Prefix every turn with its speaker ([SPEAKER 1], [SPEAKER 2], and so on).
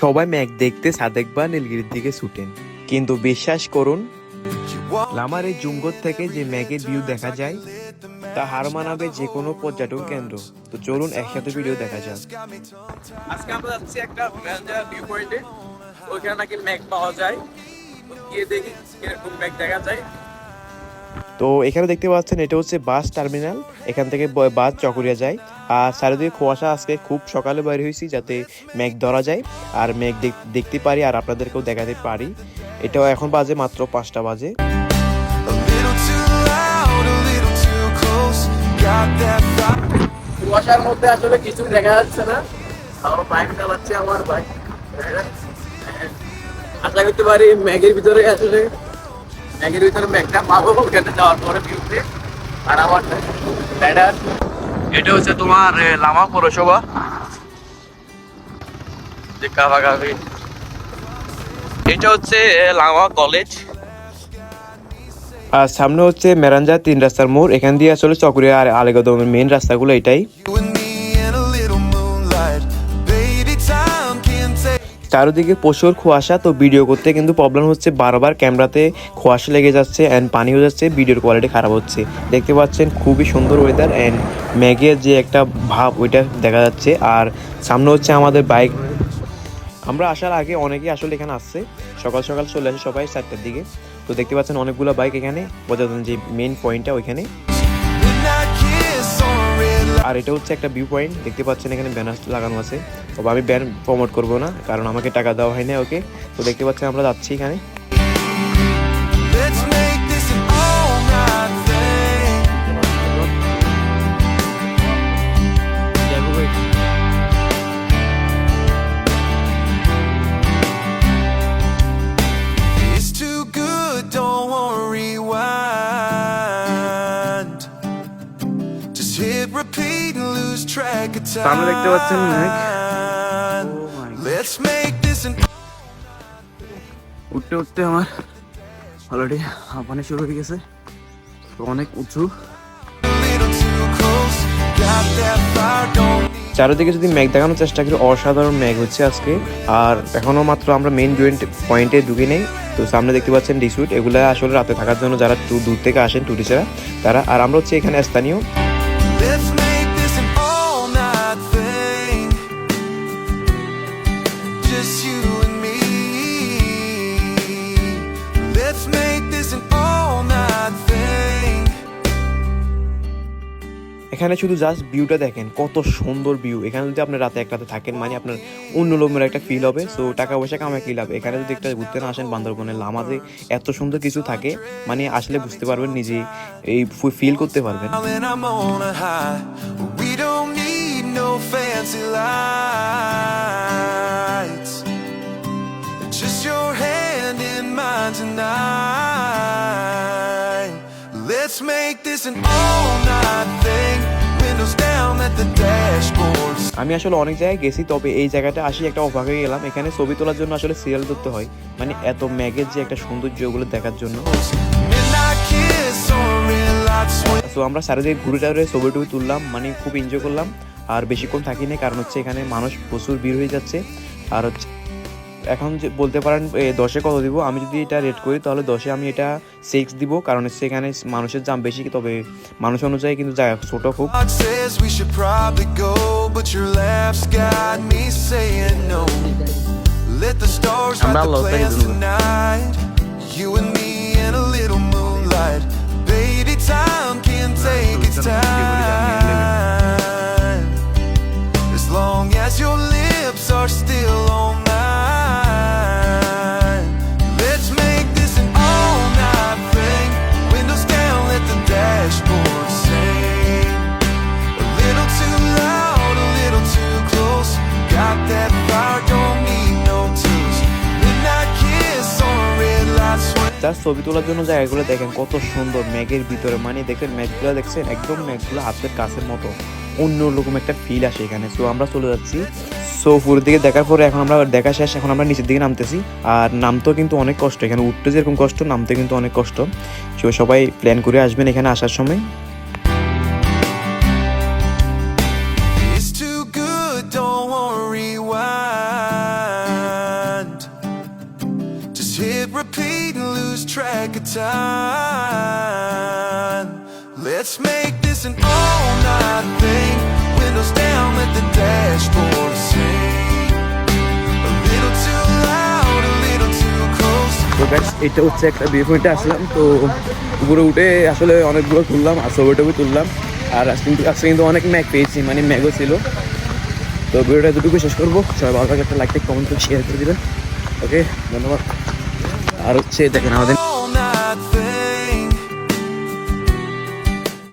[SPEAKER 1] সবাই ম্যাক দেখতে সাদেক বা নীলগিরির দিকে ছুটেন। কিন্তু বিশ্বাস করুন, লামার এই জুঙ্গর থেকে যে ম্যাগের ভিউ দেখা যায়, তা হার মানাবে যে কোনো পর্যটন কেন্দ্র। তো চলুন একসাথে ভিডিও দেখা যাক।
[SPEAKER 2] আজকে আমরা যাচ্ছি একটা ভিউ পয়েন্টে ওইখানে নাকি ম্যাগ পাওয়া যায়। গিয়ে দেখি কীরকম ম্যাগ দেখা যায়।
[SPEAKER 1] তো এখানে দেখতে পাচ্ছেন, এটা হচ্ছে বাস টার্মিনাল। এখান থেকে বাস চকরিয়া যায়। আর চারিদিকে কুয়াশা, আজকে খুব সকালে বাইর হয়েছি যাতে মেঘ ধরা যায়। আর মেঘ দেখ- দেখতে পারি আর আপনাদেরকেও দেখাতে পারি। এটাও এখন বাজে মাত্র পাঁচটা বাজে.
[SPEAKER 2] কুয়াশার মধ্যে আসলে কিছু দেখা যাচ্ছে না। আমার বাইক চালাচ্ছে আমার বাইক আশা করতে পারি ম্যাগের ভিতরে আসলে ম্যাগের ভিতরে পাবো ওখানে যাওয়ার পরে ভিউতে আর আমার ব্যাটার এটা হচ্ছে তোমার লামা পৌরসভা। যে এটা হচ্ছে লামা কলেজ
[SPEAKER 1] আর সামনে হচ্ছে মেরাঞ্জা তিন রাস্তার মোড়। এখান দিয়ে আসলে চকরিয়া আর আলেগদমের মেন রাস্তাগুলো এটাই। চারিদিকে প্রচুর কুয়াশা, তো ভিডিও করতে কিন্তু প্রবলেম হচ্ছে। বারবার ক্যামেরাতে কুয়াশা লেগে যাচ্ছে অ্যান্ড পানি হয়ে যাচ্ছে ভিডিওর কোয়ালিটি খারাপ হচ্ছে। দেখতে পাচ্ছেন খুবই সুন্দর ওয়েদার অ্যান্ড ম্যাগের যে একটা ভাব, ওইটা দেখা যাচ্ছে। আর সামনে হচ্ছে আমাদের বাইক আমরা আসার আগে অনেকেই আসলে এখানে আসছে। সকাল সকাল চলে আসে সবাই চারটার দিকে। তো দেখতে পাচ্ছেন অনেকগুলো বাইক এখানে। পর্যটন যে মেন পয়েন্টটা ওইখানে. আর এটা হচ্ছে একটা ভিউ পয়েন্ট দেখতে পাচ্ছেন এখানে ব্যানার লাগানো আছে। তবে আমি ব্যান্ড প্রমোট করব না কারণ আমাকে টাকা দেওয়া হয়নি ওকে। তো দেখতে পাচ্ছেন আমরা যাচ্ছি এখানে।
[SPEAKER 2] আমরা দেখতে পাচ্ছেন উঠতে উঠতে আমার অলরেডি হাঁপানি শুরু হয়ে গেছে। অনেক উঁচু।
[SPEAKER 1] চারিদিকে যদি ম্যাগ দেখানোর চেষ্টা করি অসাধারণ ম্যাগ হচ্ছে আজকে। আর এখনও মাত্র আমরা মেইন জয়েন্ট পয়েন্টে ঢুকে নেই। তো সামনে দেখতে পাচ্ছেন ডিসুট এগুলো আসলে রাতে থাকার জন্য যারা দূর- দূর থেকে আসেন টুরিস্টরা তারা। আর আমরা হচ্ছে এখানে স্থানীয়।
[SPEAKER 3] Let's make this an all night thing.
[SPEAKER 1] এখানে শুধু জাস্ট ভিউটা দেখেন কত সুন্দর ভিউ এখানে যদি আপনি রাতে এক রাতে থাকেন মানে আপনার অন্যরকমের একটা ফিল হবে। সো টাকা পয়সা কামায় কি লাভ? এখানে যদি একটা ঘুরতে না আসেন বান্দরবনের লামাজে এত সুন্দর কিছু থাকে মানে আসলে বুঝতে পারবেন নিজে এই ফিল করতে পারবেন।
[SPEAKER 3] Let's make this an all night thing. Windows down, let the dashboard.
[SPEAKER 1] আমি আসলে অনেক জায়গায় গেছি তবে এই জায়গাটা আসি একটা অবাক হয়ে গেলাম। এখানে ছবি তোলার জন্য আসলে সিরিয়াল ধরতে হয়। মানে এত ম্যাগের যে একটা সৌন্দর্য ওগুলো দেখার জন্য. তো আমরা চারিদিকে ঘুরে টারে ছবি টবি তুললাম মানে খুব এনজয় করলাম। আর বেশিক্ষণ থাকিনি কারণ হচ্ছে এখানে মানুষ প্রচুর ভিড় হয়ে যাচ্ছে। আর হচ্ছে এখন যে বলতে পারেন দশে কত দিব আমি যদি এটা রেট করি তাহলে দশে আমি এটা সিক্স দিব কারণ এখানে মানুষের দাম বেশি তবে মানুষ অনুযায়ী কিন্তু জায়গা ছোট খুব.
[SPEAKER 2] You
[SPEAKER 3] and me in a little moonlight. Baby, time can take its time. As long as your lips are still
[SPEAKER 1] just ছবি তোলার জন্য জায়গাগুলো দেখেন, কত সুন্দর ম্যাগের ভিতরে। মানে দেখেন ম্যাগগুলো দেখছেন, একদম ম্যাগগুলো হাতের কাছের মতো। অন্য রকম একটা ফিল আসে এখানে। সো আমরা চলে যাচ্ছি। সো উপরের দিকে দেখার পরে এখন আমরা দেখা শেষ, এখন আমরা নিচের দিকে নামতেছি। আর নামতেও কিন্তু অনেক কষ্ট। এখানে উঠতে যেরকম কষ্ট, নামতে কিন্তু অনেক কষ্ট। সো সবাই প্ল্যান করে আসবেন এখানে আসার সময়।
[SPEAKER 3] Track of time. Let's make this an all night thing. Windows down, let the dashboard sing. A little too loud, a little too close.
[SPEAKER 1] তো গাইস এটা হচ্ছে একটা বিয়ে পয়েন্টে আসলাম তো উপরে উঠে আসলে অনেকগুলো তুললাম আর ছবি টবি তুললাম আর আজকে কিন্তু আজকে কিন্তু অনেক ম্যাগ পেয়েছি মানে ম্যাগও ছিল তো ভিডিওটা দুটুকু শেষ করব সবাই ভালো লাগলে একটা লাইক কমেন্ট করে শেয়ার করে দিবেন ওকে ধন্যবাদ আর হচ্ছে দেখেন আমাদের